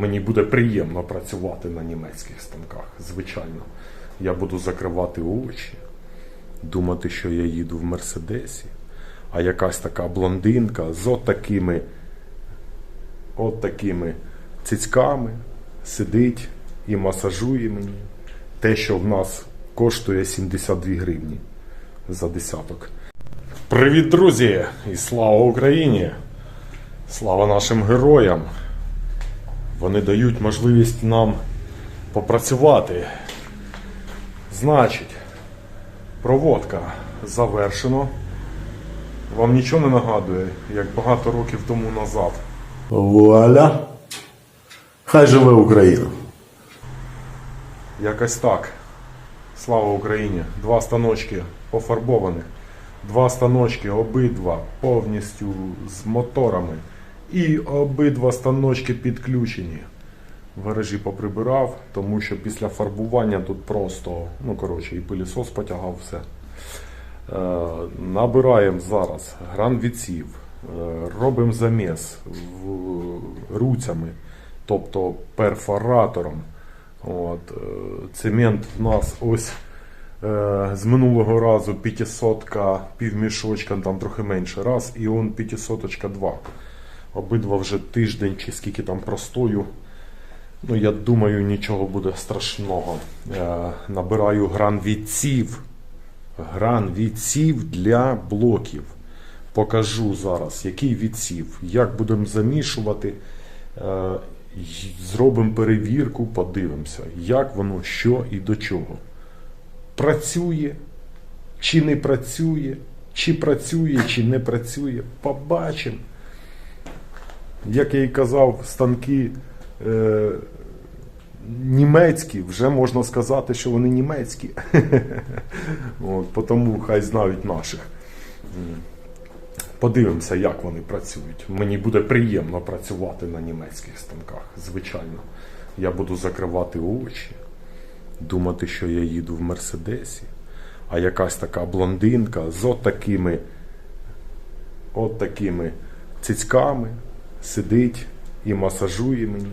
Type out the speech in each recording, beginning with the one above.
Мені буде приємно працювати на німецьких станках, звичайно. Я буду закривати очі, думати, що я їду в Мерседесі, а якась така блондинка з от такими, от такими цицьками сидить і масажує мені те, що в нас коштує 72 гривні за десяток. Привіт, друзі! І слава Україні! Слава нашим героям! Вони дають можливість нам попрацювати. Значить, проводка завершено. Вам нічого не нагадує, як багато років тому назад. Вуаля. Хай живе Україна. Якось так. Слава Україні! Два станочки пофарбованих, два станочки обидва повністю з моторами. І обидва станочки підключені. В гаражі поприбирав, тому що після фарбування тут просто, ну коротше, і пилісос потягав все. Е, набираємо зараз гранвіців, е, робимо заміс в, руцями, тобто перфоратором. От, е, цемент в нас ось е, з минулого разу 500 півмішочка, там трохи менше раз, і он 500 два. Обидва вже тиждень чи скільки там простою. Ну, я думаю, нічого буде страшного. Е, набираю гранвіців. Гранвіців для блоків. Покажу зараз, який відсів, як будемо замішувати. Е, Зробимо перевірку, подивимося, як воно, що і до чого. Працює, чи не працює, чи працює, чи не працює. Побачимо. Як я і казав, станки е, німецькі, вже можна сказати, що вони німецькі. От, тому хай знають наших. Подивимося, як вони працюють. Мені буде приємно працювати на німецьких станках, звичайно. Я буду закривати очі, думати, що я їду в Мерседесі, а якась така блондинка з от такими, от цицьками сидить і масажує мені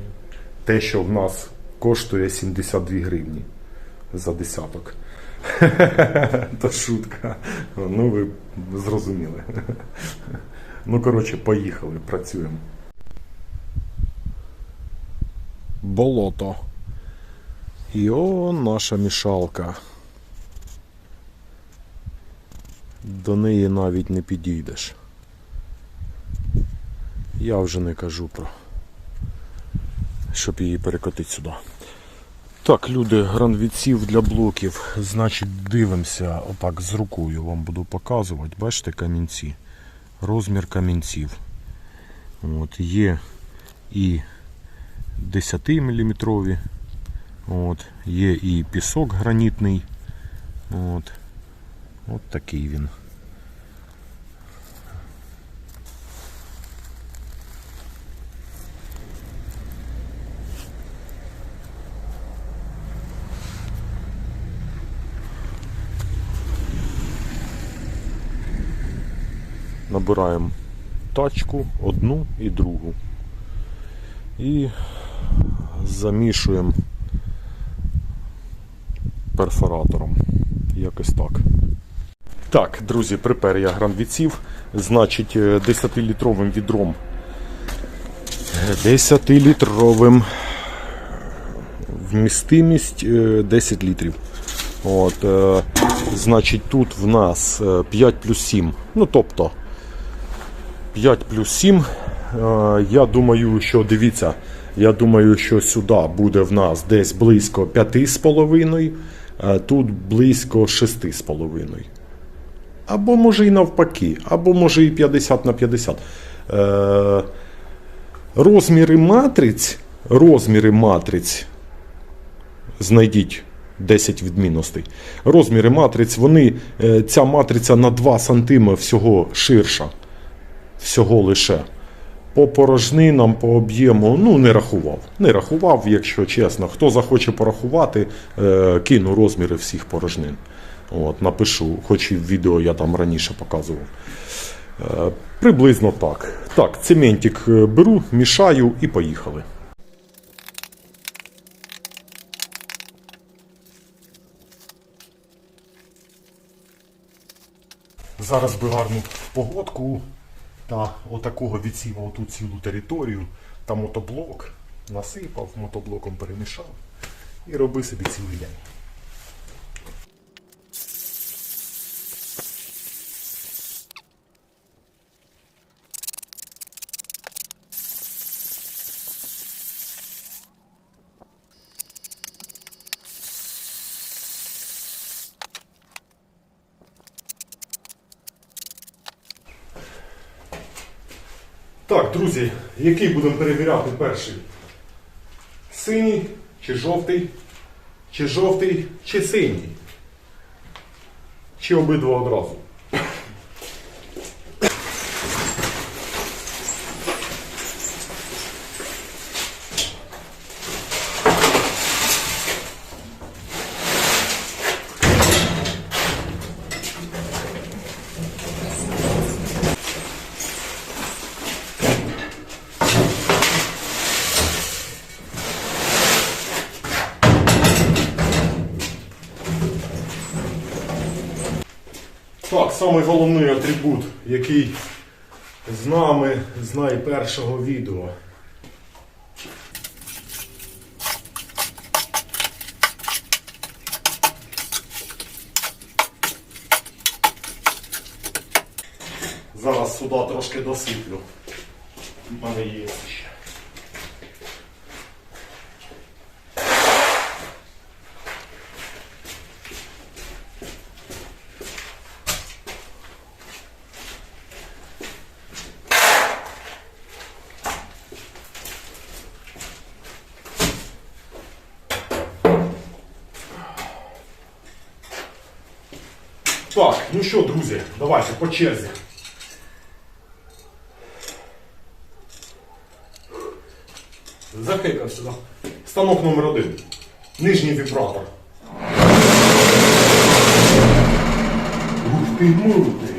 те, що в нас коштує 72 гривні за десяток. То шутка. Ну, ви зрозуміли. Ну, коротше, поїхали, працюємо. Болото. І о, наша мішалка. До неї навіть не підійдеш. Я вже не кажу про, щоб її перекотити сюди. Так, люди, гранвіців для блоків. Значить, дивимося, отак з рукою вам буду показувати. Бачите, камінці. Розмір камінців. От, є і 10 мм. От, є і пісок гранітний. От, от такий він. Набираємо тачку одну і другу. І замішуємо перфоратором. Якось так. Так, друзі, припер я гранвіців. Значить, е, 10-літровим відром. 10-літровим вмістимість е, 10 літрів. От, е, значить, тут в нас е, 5 плюс 7. Ну, тобто 5 плюс 7. Е, Я думаю, що дивіться, я думаю, що сюди буде в нас десь близько 5,5, а тут близько 6,5. Або може і навпаки, або може і 50 на 50. Е, розміри матриць, розміри матриць знайдіть 10 відмінностей. Розміри матриць, вони, е, ця матриця на 2 см всього ширша всього лише. По порожнинам, по об'єму, ну не рахував. Не рахував, якщо чесно. Хто захоче порахувати, е, кину розміри всіх порожнин. От, Напишу, хоч і в відео я там раніше показував. Е, приблизно так. Так, цементик е, беру, мішаю і поїхали. Зараз би гарну погодку та отакого відсіва оту цілу територію та мотоблок насипав, мотоблоком перемішав і роби собі цілий день. Так, друзі, який будемо перевіряти перший? Синій чи жовтий? Чи жовтий, чи синій? Чи обидва одразу? Так, самий головний атрибут, який з нами з найпершого відео. Зараз сюди трошки досиплю. У мене є ще. Так, ну що, друзі, давайте по черзі. Захикав сюди. Станок номер один. Нижній вібратор. Ух ти, мути.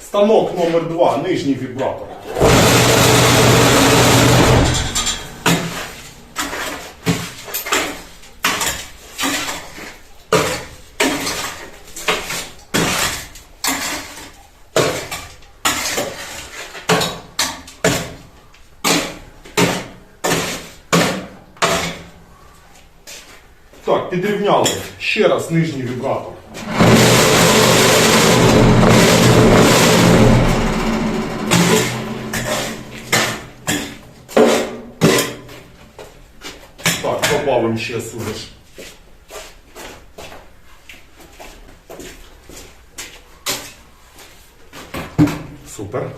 Станок номер два. Нижній вібратор. Так, підрівняли. Ще раз нижній вібратор. Так, добавимо ще суміш. Супер.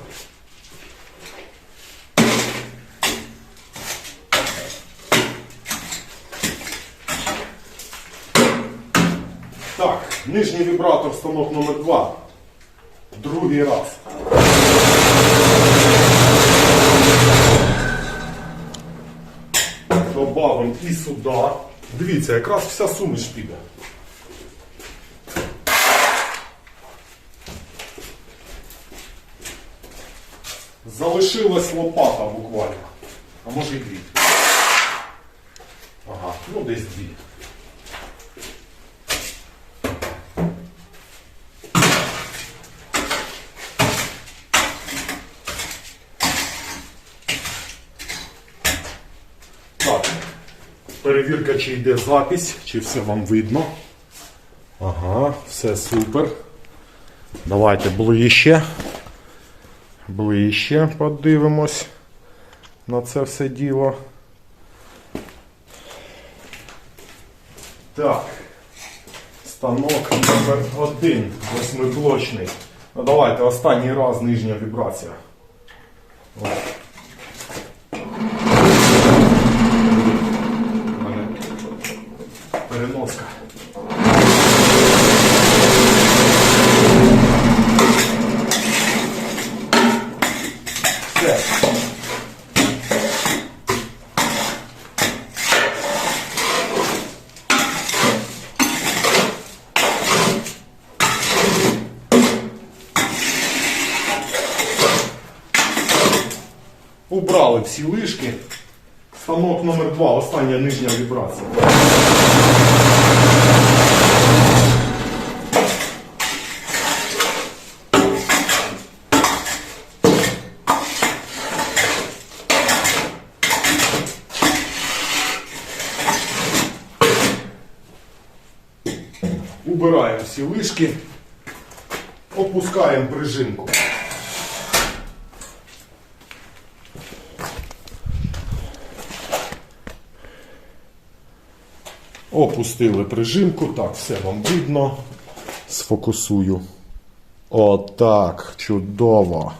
Так, нижній вібратор станок номер 2 Другий раз. Добавимо і сюди. Дивіться, якраз вся суміш піде. Залишилась лопата буквально. А може і дві. Ага, ну десь дві. Так, перевірка, чи йде запись, чи все вам видно. Ага, все супер. Давайте ближче. Ближче подивимось на це все діло. Так. Станок номер один, восьмиблочний. Ну давайте останній раз нижня вібрація. От. У мене переноска. Все. Убрали всі лишки, Станок номер 2 остання нижня вібрація. Убираємо всі лишки, опускаємо прижимку. Опустили прижимку, так, все вам видно. Сфокусую. Отак, чудово.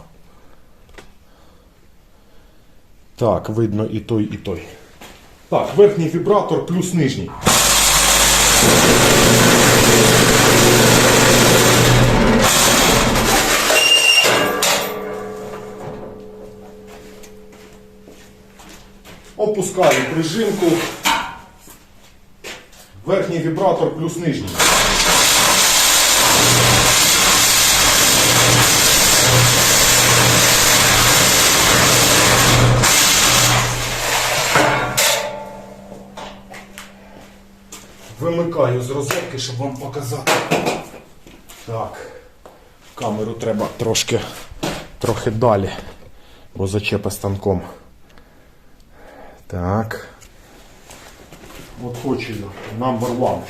Так, видно і той, і той. Так, верхній вібратор плюс нижній. Опускаю прижимку. Верхній вібратор плюс нижній. Вимикаю з розетки, щоб вам показати. Так. Камеру треба трошки трохи далі, бо зачепи станком. Так. От хочу я. Number one.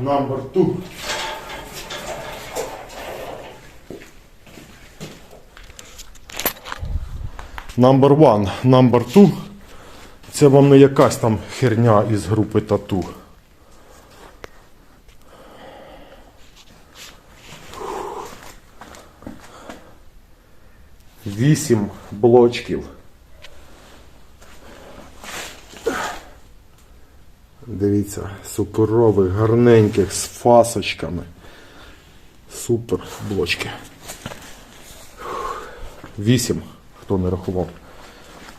Number two. Number one, number two. Це вам не якась там херня із групи тату. Вісім блочків. Дивіться, суперових, гарненьких, з фасочками. Супер блочки. Вісім, хто не рахував.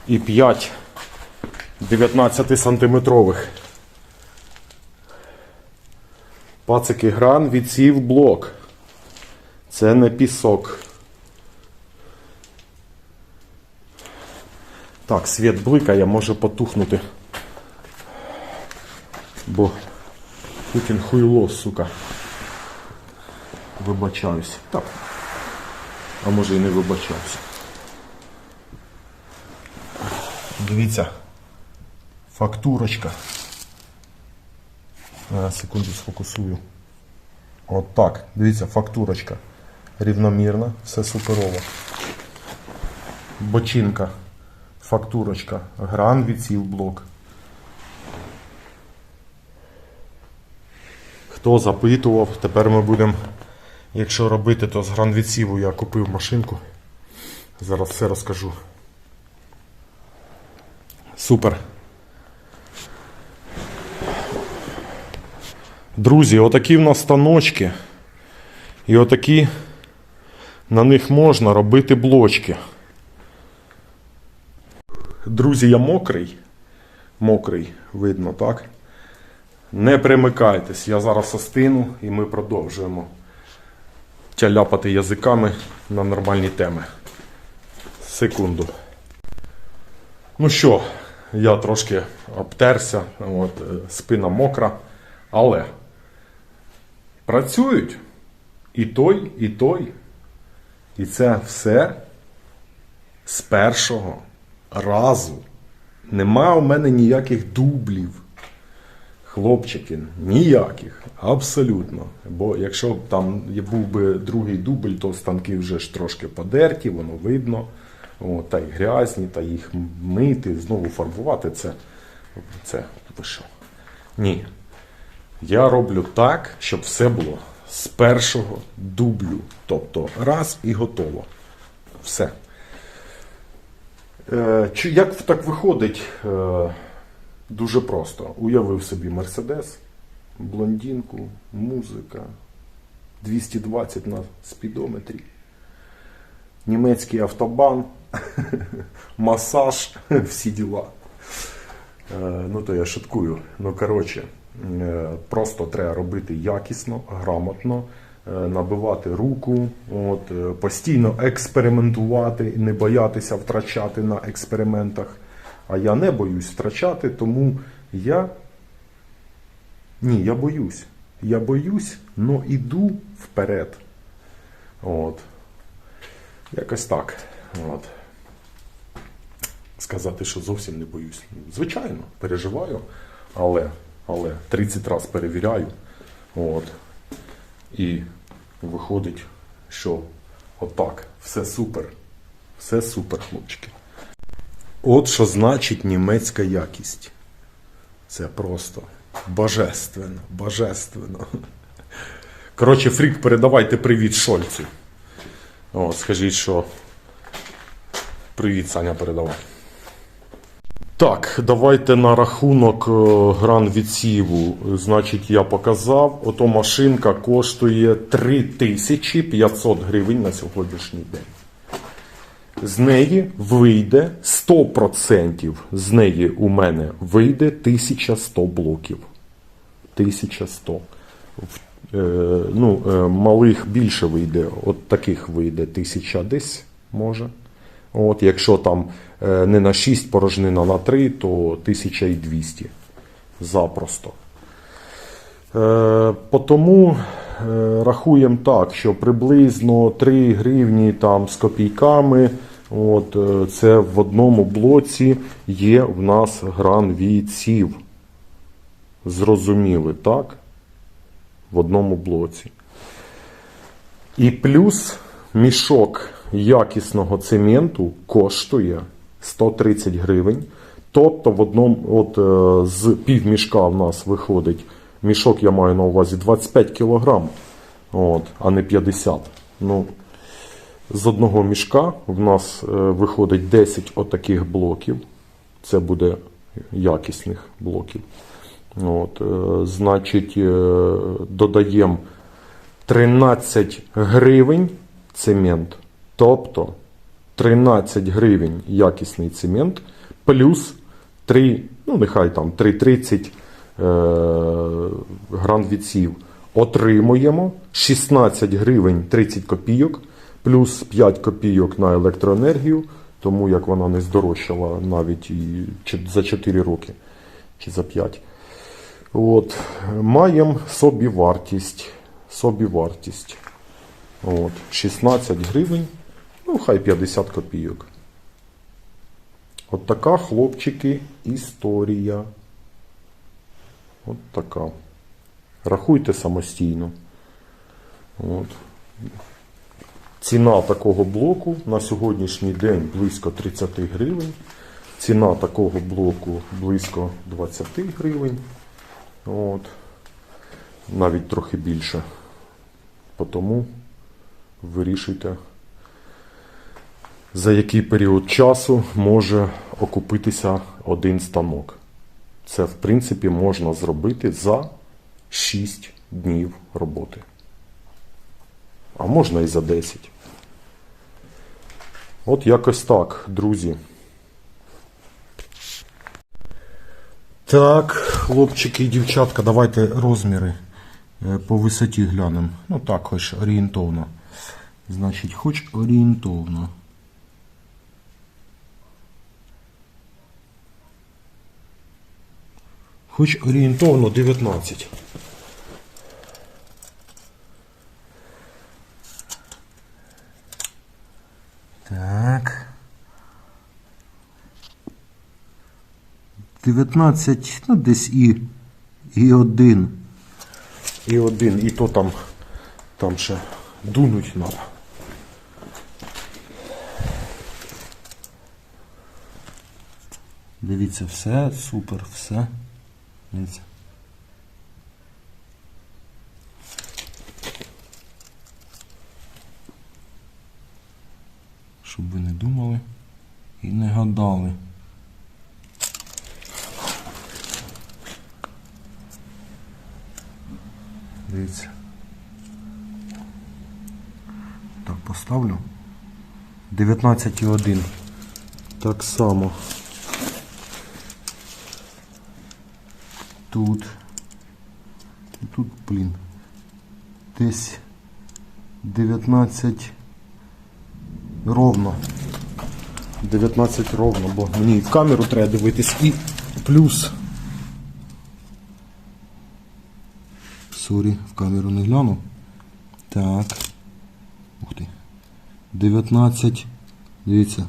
І п'ять 19 сантиметрових. Пацики гран відсів блок. Це не пісок. Так, світ бликає, може потухнути. Бо Путін хуйло, сука. Вибачаюсь. Так. А може і не вибачаюсь. Дивіться. Фактурочка. А, секунду сфокусую. От так. Дивіться, фактурочка. Рівномірна, все суперово. Бочинка. Фактурочка. Гран відсів блок. Хто запитував, тепер ми будемо, якщо робити, то з гранвідсіву я купив машинку. Зараз все розкажу. Супер. Друзі, отакі в нас станочки. І отакі на них можна робити блочки. Друзі, я мокрий. Мокрий, видно, так? Не примикайтесь, я зараз остину і ми продовжуємо тяляпати язиками на нормальні теми. Секунду. Ну що, я трошки обтерся, от, е, спина мокра, але працюють і той, і той. І це все з першого разу. Нема у мене ніяких дублів. Хлопчики, ніяких, абсолютно. Бо якщо б там був би другий дубль, то станки вже ж трошки подерті, воно видно. О, та й грязні, та їх мити, знову фарбувати це. Це що? Ні. Я роблю так, щоб все було з першого дублю. Тобто раз і готово. Все. Е, чи як так виходить? Е, дуже просто. Уявив собі Мерседес, блондинку, музика, 220 на спідометрі, німецький автобан, масаж, всі діла. Е, ну то я шуткую. Ну коротше, просто треба робити якісно, грамотно, набивати руку, от, е, постійно експериментувати не боятися втрачати на експериментах. А я не боюсь втрачати, тому я. Ні, я боюсь. Я боюсь, але іду вперед. От. Якось так. От. Сказати, що зовсім не боюсь. Звичайно, переживаю, але, але 30 разів перевіряю. От. І виходить, що отак, все супер. Все супер, хлопчики. От що значить німецька якість. Це просто божественно, божественно. Коротше, фрік, передавайте привіт Шольцу. О, скажіть, що привіт, Саня, передавай. Так, давайте на рахунок е, гран відсіву. Значить, я показав, ото машинка коштує 3500 гривень на сьогоднішній день. З неї вийде 100%. З неї у мене вийде 1100 блоків. 1100. В- Е, ну, е, малих більше вийде, от таких вийде 1000 десь, може. От, якщо там е, не на 6 порожнина на 3, то 1200 запросто. Е, тому е, рахуємо так, що приблизно 3 гривні там з копійками. От, е, це в одному блоці є в нас гран відсів. Зрозуміли, так? В одному блоці. І плюс мішок якісного цементу коштує 130 гривень. Тобто в одному, от е, з півмішка в нас виходить мішок, я маю на увазі 25 кг, от, а не 50. Ну, з одного мішка в нас е, виходить 10 отаких блоків. Це буде якісних блоків. От, е, значить, додаємо 13 гривень цемент. Тобто 13 гривень якісний цемент, плюс 3, ну нехай там 3,30 е, гран відсів. Отримуємо 16 гривень 30 копійок, плюс 5 копійок на електроенергію, тому як вона не здорожчала навіть і за 4 роки чи за 5. От, маємо собівартість. Собівартість. От, 16 гривень, ну хай 50 копійок. От така, хлопчики, історія. От така. Рахуйте самостійно. От. Ціна такого блоку на сьогоднішній день близько 30 гривень. Ціна такого блоку близько 20 гривень. От. Навіть трохи більше. Тому вирішуйте, за який період часу може окупитися один станок. Це, в принципі, можна зробити за 6 днів роботи. А можна і за 10. От якось так, друзі. Так, хлопчики і дівчатка, давайте розміри е, по висоті глянемо. Ну так, хоч орієнтовно. Значить, хоч орієнтовно. Хоч орієнтовно 19. Так. 19, ну десь і, і один. І один, і то там, там ще дунуть треба. Дивіться, все, супер, все. Дивіться. Щоб ви не думали і не гадали. Дивіться. Так, поставлю. 19,1. Так само. Тут. І Тут, блін. Десь 19 ровно. 19 ровно, бо мені в камеру треба дивитись і плюс. Сорі, в камеру не гляну. Так. Ух ти. 19. Дивіться.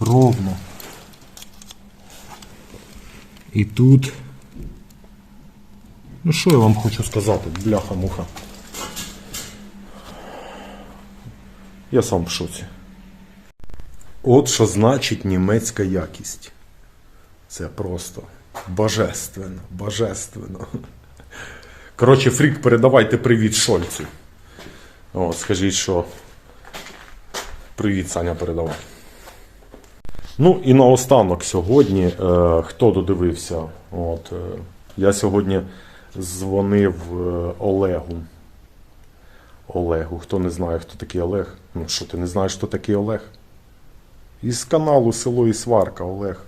Ровно. І тут. Ну що я вам хочу сказати, бляха-муха. Я сам в шоці. От що значить німецька якість. Це просто божественно, божественно. Коротше, фрік, передавайте привіт Шольцю. О, скажіть, що привіт, Саня, передавай. Ну і наостанок сьогодні, е, хто додивився, от, е, я сьогодні дзвонив е, Олегу. Олегу. Хто не знає, хто такий Олег? Ну що, ти не знаєш, хто такий Олег? Із каналу Село і Сварка Олег.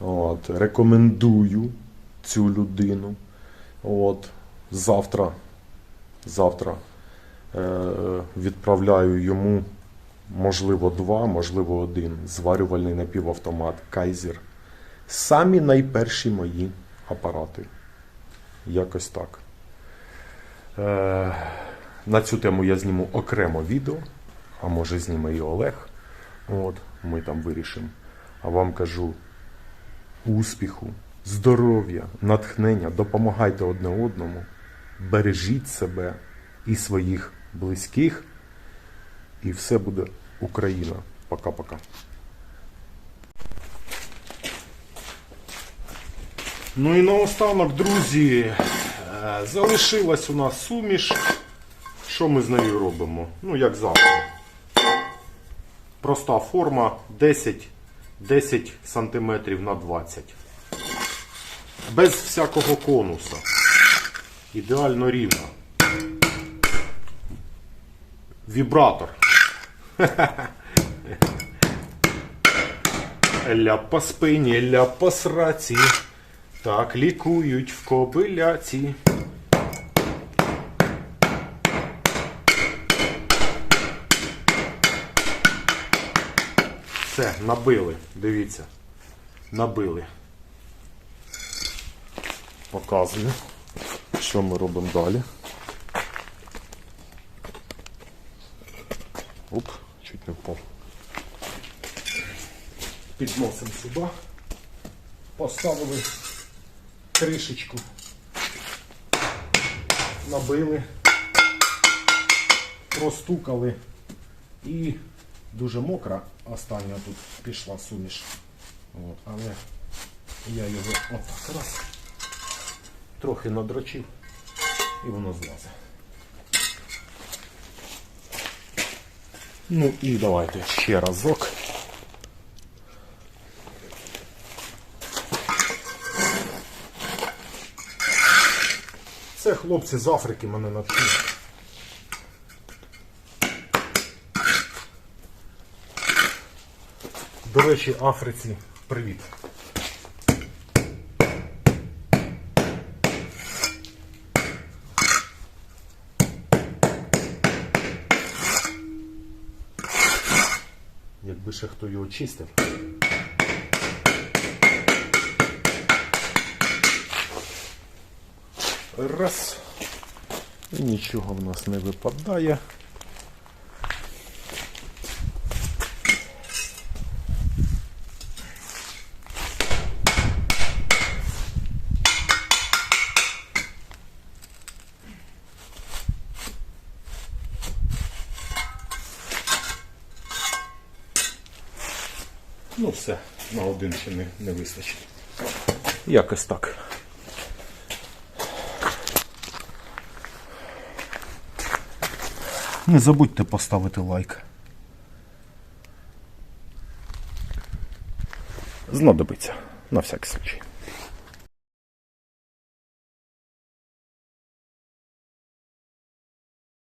От, рекомендую цю людину. От, завтра, завтра е, відправляю йому, можливо, два, можливо, один зварювальний напівавтомат Кайзер. Самі найперші мої апарати. Якось так. Е, на цю тему я зніму окремо відео, а може зніме і Олег. От, ми там вирішимо. А вам кажу успіху, здоров'я, натхнення, допомагайте одне одному, бережіть себе і своїх близьких, і все буде Україна. Пока-пока. Ну і наостанок, друзі, е, залишилась у нас суміш. Що ми з нею робимо? Ну, як завжди. Проста форма 10, 10 см на 20. Без всякого конуса. Ідеально рівно. Вібратор. Ля по спині, ля по сраці. Так лікують в кобиляці. Все, набили, дивіться. Набили. Показую, що ми робимо далі. Оп, не. Підносимо сюди. Поставили кришечку. Набили. Простукали і дуже мокра остання тут пішла суміш. От, але я його отак раз трохи надрочив і воно злазить. Ну і давайте ще разок. Це хлопці з Африки мене навчили. До речі, Африці привіт. Якби хто його чистив. Раз. І нічого в нас не випадає. Ну все, на один ще не, не вистачить. Якось так. Не забудьте поставити лайк. Знадобиться на всякий случай.